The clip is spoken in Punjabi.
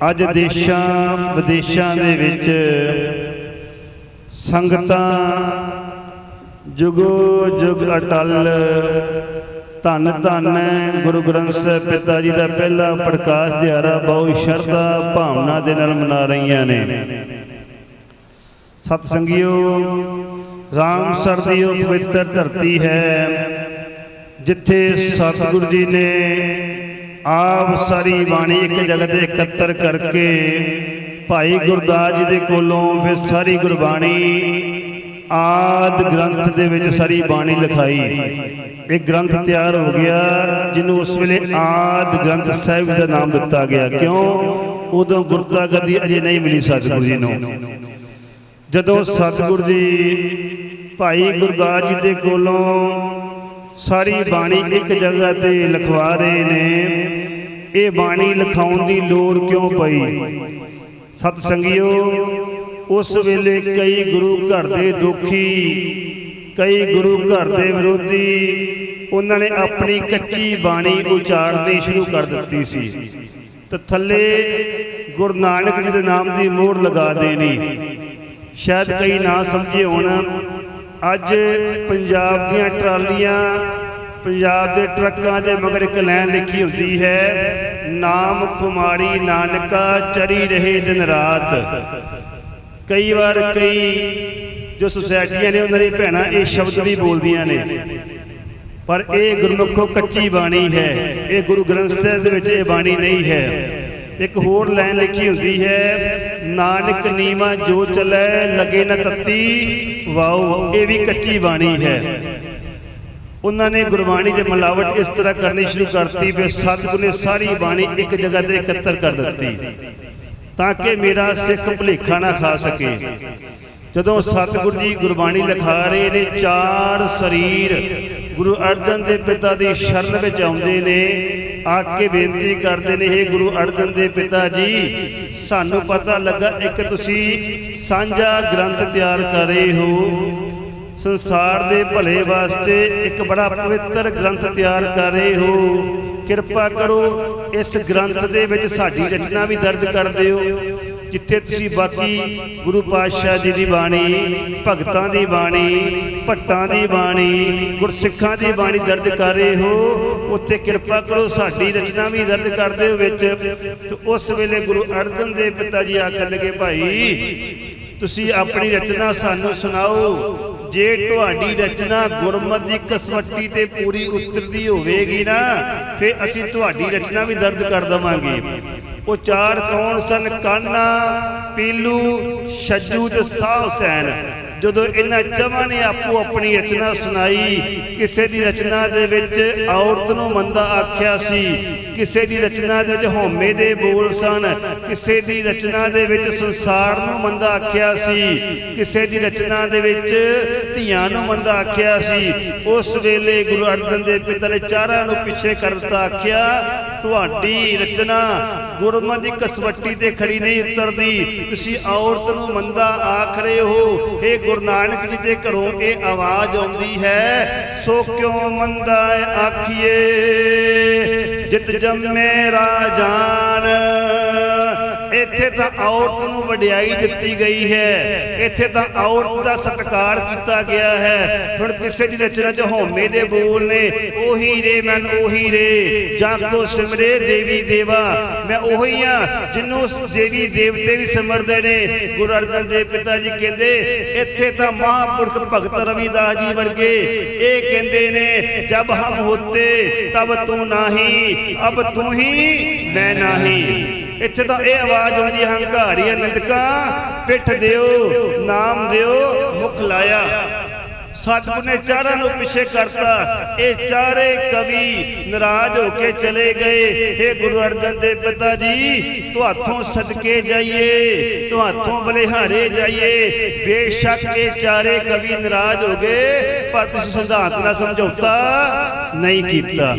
ਅੱਜ ਦੇਸ਼ਾਂ ਵਿਦੇਸ਼ਾਂ ਦੇ ਵਿੱਚ ਸੰਗਤਾਂ ਜੁਗੋ ਜੁਗ ਅਟਲ, ਧੰਨ ਧੰਨ ਗੁਰੂ ਗ੍ਰੰਥ ਸਾਹਿਬ ਪਿਤਾ ਜੀ ਦਾ ਪਹਿਲਾ ਪ੍ਰਕਾਸ਼ ਦਿਹਾੜਾ ਬਹੁਤ ਸ਼ਰਧਾ ਭਾਵਨਾ ਦੇ ਨਾਲ ਮਨਾ ਰਹੀਆਂ ਨੇ। ਸਤ ਸੰਗਿਓ ਰਾਮਸਰ ਦੀ ਉਹ ਪਵਿੱਤਰ ਧਰਤੀ ਹੈ, ਜਿੱਥੇ ਸਤਿਗੁਰੂ ਜੀ ਨੇ ਆਪ ਸਾਰੀ ਬਾਣੀ ਇੱਕ ਜਗ੍ਹਾ ਤੇ ਇਕੱਤਰ ਕਰਕੇ ਭਾਈ ਗੁਰਦਾਸ ਜੀ ਦੇ ਕੋਲੋਂ ਫਿਰ ਸਾਰੀ ਗੁਰਬਾਣੀ ਆਦ ਗ੍ਰੰਥ ਦੇ ਵਿੱਚ ਸਾਰੀ ਬਾਣੀ ਲਿਖਾਈ। ਇਹ ਗ੍ਰੰਥ ਤਿਆਰ ਹੋ ਗਿਆ, ਜਿਹਨੂੰ ਉਸ ਵੇਲੇ ਆਦ ਗ੍ਰੰਥ ਸਾਹਿਬ ਦਾ ਨਾਮ ਦਿੱਤਾ ਗਿਆ। ਕਿਉਂ? ਉਦੋਂ ਗੁਰਤਾ ਗੱਦੀ ਅਜੇ ਨਹੀਂ ਮਿਲੀ ਸਤਿਗੁਰੂ ਜੀ ਨੂੰ। ਜਦੋਂ ਸਤਿਗੁਰੂ ਜੀ ਭਾਈ ਗੁਰਦਾਸ ਜੀ ਦੇ ਕੋਲੋਂ ਸਾਰੀ ਬਾਣੀ ਇੱਕ ਜਗ੍ਹਾ ਤੇ ਲਿਖਵਾ ਰਹੇ ਨੇ। ਇਹ ਬਾਣੀ ਲਿਖਾਉਣ ਦੀ ਲੋੜ ਕਿਉਂ ਪਈ? ਸਤ ਸੰਗਿਓ ਉਸ ਵੇਲੇ ਕਈ ਗੁਰੂ ਘਰ ਦੇ ਦੁਖੀ, ਕਈ ਗੁਰੂ ਘਰ ਦੇ ਵਿਰੋਧੀ, ਉਹਨਾਂ ਨੇ ਆਪਣੀ ਕੱਚੀ ਬਾਣੀ ਉਚਾਰਨੀ ਸ਼ੁਰੂ ਕਰ ਦਿੱਤੀ ਸੀ। ਤੇ ਥੱਲੇ ਗੁਰੂ ਨਾਨਕ ਜੀ ਦੇ ਨਾਮ ਦੀ ਮੋਹਰ ਲਗਾ ਦੇਣੀ। ਸ਼ਾਇਦ ਕਈ ਨਾ ਸਮਝੇ ਹੋਣ ਅੱਜ ਪੰਜਾਬ ਦੀਆਂ ਟਰਾਲੀਆਂ, ਪੰਜਾਬ ਦੇ ਟਰੱਕਾਂ ਦੇ ਮਗਰ ਇੱਕ ਲਾਈਨ ਲਿਖੀ ਹੁੰਦੀ ਹੈ, ਨਾਮ ਖੁਮਾਰੀ ਨਾਨਕਾ ਚਰੀ ਰਹੇ ਦਿਨ ਰਾਤ। ਕਈ ਵਾਰ ਕਈ ਜੋ ਸੁਸਾਇਟੀਆਂ ਨੇ ਉਹਨਾਂ ਦੀ ਭੈਣਾਂ ਇਹ ਸ਼ਬਦ ਵੀ ਬੋਲਦੀਆਂ ਨੇ। ਪਰ ਇਹ ਗੁਰਮੁਖੋ ਕੱਚੀ ਬਾਣੀ ਹੈ। ਇਹ ਗੁਰੂ ਗ੍ਰੰਥ ਸਾਹਿਬ ਦੇ ਵਿੱਚ ਇਹ ਬਾਣੀ ਨਹੀਂ ਹੈ। ਇੱਕ ਹੋਰ ਲਾਈਨ ਲਿਖੀ ਹੁੰਦੀ ਹੈ ਨਾਨਕ ਨੀਵਾ ਜੋ ਚੱਲੇ ਲਗੇ ਨ ਤੱਤੀ, ਵਾਓ, ਇਹ ਵੀ ਕੱਚੀ ਬਾਣੀ ਹੈ। ਉਹਨਾਂ ਨੇ ਗੁਰਬਾਣੀ ਦੇ ਮਿਲਾਵਟ ਇਸ ਤਰ੍ਹਾਂ ਕਰਨੀ ਸ਼ੁਰੂ ਕਰਤੀ ਫਿਰ ਸਤਿਗੁਰ ਨੇ ਸਾਰੀ ਬਾਣੀ ਇੱਕ ਜਗ੍ਹਾ ਤੇ ਇਕੱਤਰ ਕਰ ਦਿੱਤੀ, ਤਾਂ ਕਿ ਮੇਰਾ ਸਿੱਖ ਭੁਲੇਖਾ ਨਾ ਖਾ ਸਕੇ। ਜਦੋਂ ਸਤਿਗੁਰ ਜੀ ਗੁਰਬਾਣੀ ਲਿਖਾ ਰਹੇ ਨੇ, ਚਾਰ ਸਰੀਰ ਗੁਰੂ ਅਰਜਨ ਦੇ ਪਿਤਾ ਦੀ ਸ਼ਰਨ ਵਿੱਚ ਆਉਂਦੇ ਨੇ ਆ ਕੇ ਬੇਨਤੀ ਕਰਦੇ ਨੇ ਇਹ ਗੁਰੂ ਅਰਜਨ ਦੇ ਪਿਤਾ ਜੀ, ਸਾਨੂੰ ਪਤਾ ਲੱਗਾ ਇੱਕ ਤੁਸੀਂ ਸਾਂਝਾ ਗ੍ਰੰਥ ਤਿਆਰ ਕਰ ਰਹੇ ਹੋ। ਸੰਸਾਰ ਦੇ ਭਲੇ ਵਾਸਤੇ ਇੱਕ ਬੜਾ ਪਵਿੱਤਰ ਗ੍ਰੰਥ ਤਿਆਰ ਕਰ ਰਹੇ ਹੋ। ਕਿਰਪਾ ਕਰੋ, ਇਸ ਗ੍ਰੰਥ ਦੇ ਵਿੱਚ ਸਾਡੀ ਰਚਨਾ ਵੀ ਦਰਜ ਕਰ ਦਿਓ। ਜਿੱਥੇ ਤੁਸੀਂ ਬਾਕੀ ਗੁਰੂ ਪਾਤਸ਼ਾਹ ਜੀ ਦੀ ਬਾਣੀ, ਭਗਤਾਂ ਦੀ ਬਾਣੀ, ਭੱਟਾਂ ਦੀ ਬਾਣੀ, ਗੁਰਸਿੱਖਾਂ ਦੀ ਬਾਣੀ ਦਰਜ ਕਰ ਰਹੇ ਹੋ, ਉੱਥੇ ਕਿਰਪਾ ਕਰੋ, ਸਾਡੀ ਰਚਨਾ ਵੀ ਦਰਜ ਕਰ ਦਿਓ ਵਿੱਚ। ਤੇ ਉਸ ਵੇਲੇ ਗੁਰੂ ਅਰਜਨ ਦੇਵ ਪਿਤਾ ਜੀ ਆਖਣ ਲੱਗੇ, ਭਾਈ, ਤੁਸੀਂ ਆਪਣੀ ਰਚਨਾ ਸਾਨੂੰ ਸੁਣਾਓ। ਜੇ ਤੁਹਾਡੀ ਰਚਨਾ ਗੁਰਮਤ ਦੀ ਕਸਵੱਟੀ ਤੇ ਪੂਰੀ ਉਤਰਦੀ ਹੋਵੇਗੀ ਨਾ, ਫਿਰ ਅਸੀਂ ਤੁਹਾਡੀ ਰਚਨਾ ਵੀ ਦਰਜ ਕਰ ਦਵਾਂਗੇ। ਉਹ ਚਾਰ ਕੌਣ ਸਨ? ਕਾਨਾ, ਪੀਲੂ ਛੱਜੂ ਤੇ ਸਾਹ ਹੁਸੈਨ। ਜਦੋਂ ਇਹਨਾਂ ਚਵਾਂ ਨੇ ਆਪੋ ਆਪਣੀ ਰਚਨਾ ਸੁਣਾਈ, ਕਿਸੇ ਦੀ ਰਚਨਾ ਦੇ ਵਿੱਚ ਔਰਤ ਨੂੰ ਮੰਦਾ ਆਖਿਆ ਸੀ, ਕਿਸੇ ਦੀ ਰਚਨਾ ਦੇ ਵਿੱਚ ਹਉਮੈ ਦੇ ਬੋਲ ਸਨ, ਕਿਸੇ ਦੀ ਰਚਨਾ ਦੇ ਵਿੱਚ ਸੰਸਾਰ ਨੂੰ ਮੰਦਾ ਆਖਿਆ ਸੀ, ਕਿਸੇ ਦੀ ਰਚਨਾ ਦੇ ਵਿੱਚ ਧੀਆਂ ਨੂੰ ਮੰਦਾ ਆਖਿਆ ਸੀ। ਉਸ ਵੇਲੇ ਗੁਰੂ ਅਰਜਨ ਦੇਵ ਪਿਤਾ ਨੇ ਚਾਰਾਂ ਨੂੰ ਪਿੱਛੇ ਕਰਤਾ, ਆਖਿਆ ਤੁਹਾਡੀ ਰਚਨਾ ਗੁਰਮਤ ਦੀ ਕਸਵੱਟੀ ਤੇ ਖੜੀ ਨਹੀਂ ਉਤਰਦੀ। ਤੁਸੀਂ ਔਰਤ ਨੂੰ ਮੰਦਾ ਆਖ ਰਹੇ ਹੋ। ਇਹ ਗੁਰੂ ਨਾਨਕ ਜੀ ਦੇ ਘਰੋਂ ਇਹ ਆਵਾਜ਼ ਆਉਂਦੀ ਹੈ, ਸੋ ਕਿਉਂ ਮੰਦਾ ਆਖੀਏ? ਜਿਤ ਜੰਮੇ ਰਾਜਾਨ ਇੱਥੇ ਤਾਂ ਔਰਤ ਨੂੰ ਵਡਿਆਈ ਦਿੱਤੀ ਗਈ ਹੈ। ਇੱਥੇ ਤਾਂ ਔਰਤ ਦਾ ਸਤਿਕਾਰ ਕੀਤਾ ਗਿਆ ਹੈ। ਹੁਣ ਕਿਸੇ ਦੀ ਰਚਨਾ 'ਚ ਹਉਮੈ ਦੇ ਬੋਲ ਨੇ, ਉਹੀ ਰੇ ਮੈਂ ਉਹੀ ਰੇ। ਜਾਂ ਕੋ ਸਿਮਰੇ ਦੇਵੀ ਦੇਵਾ। ਮੈਂ ਉਹੀ ਆ ਜਿਹਨੂੰ ਦੇਵੀ ਦੇਵਤੇ ਵੀ ਸਿਮਰਦੇ ਨੇ। ਗੁਰੂ ਅਰਜਨ ਦੇਵ ਪਿਤਾ ਜੀ ਕਹਿੰਦੇ, ਇੱਥੇ ਤਾਂ ਮਹਾਂਪੁਰਖ ਭਗਤ ਰਵਿਦਾਸ ਜੀ ਵਰਗੇ ਇਹ ਕਹਿੰਦੇ ਨੇ, ਜਬ ਹਮ ਹੋਤੇ, ਤਬ ਤੂੰ ਨਹੀਂ, ਅਬ ਤੂੰ ਹੀ ਮੈਂ ਨਹੀਂ। ਇੱਥੇ ਤਾਂ ਇਹ ਆਵਾਜ਼ ਆਉਂਦੀ ਹੈ, ਹੰਕਾਰੀ ਅਨੰਦਕਾ, ਪਿੱਠ ਦਿਓ, ਨਾਮ ਦਿਓ, ਮੁਖ ਲਾਇਆ। ਸਤਿਗੁਰ ਨੇ ਚਾਰਾਂ ਨੂੰ ਪਿੱਛੇ ਕਰਤਾ। ਇਹ ਚਾਰੇ ਕਵੀ ਨਾਰਾਜ਼ ਹੋ ਕੇ ਚਲੇ ਗਏ। हे ਗੁਰੂ ਅਰਜਨ ਦੇਵ ਪਿਤਾ ਜੀ, ਤੁਹਾਥੋਂ ਸਦਕੇ ਜਾਈਏ, ਤੁਹਾਥੋਂ ਬਲਿਹਾਰੇ ਜਾਈਏ। ਬੇਸ਼ੱਕ ਇਹ ਚਾਰੇ ਕਵੀ ਨਾਰਾਜ਼ ਹੋ ਗਏ, ਪਰ ਤੁਸੀਂ ਸਿਧਾਂਤ ਨਾਲ ਸਮਝੌਤਾ ਨਹੀਂ ਕੀਤਾ।